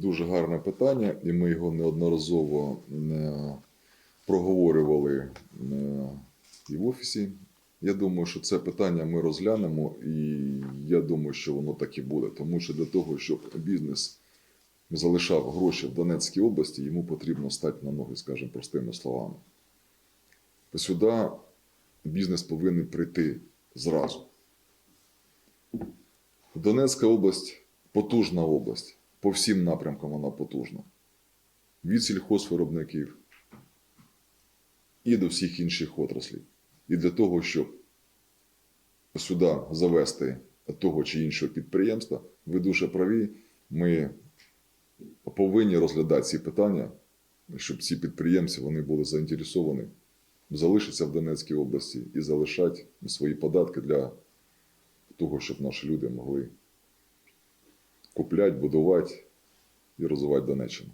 дуже гарне питання, і ми його неодноразово е, проговорювали е, і в офісі. Я думаю, що це питання ми розглянемо, і я думаю, що воно так і буде. Тому що для того, щоб бізнес залишав гроші в Донецькій області, йому потрібно стати на ноги, скажімо простими словами. Сюди бізнес повинен прийти зразу. Донецька область потужна область. По всім напрямкам вона потужна. Від сільхозвиробників і до всіх інших отраслів. І для того, щоб сюди завести того чи іншого підприємства, ви дуже праві, ми повинні розглядати ці питання, щоб ці підприємці вони були заінтересовані залишитися в Донецькій області і залишати свої податки для того, щоб наші люди могли купляти, будувати і розвивати Донеччину.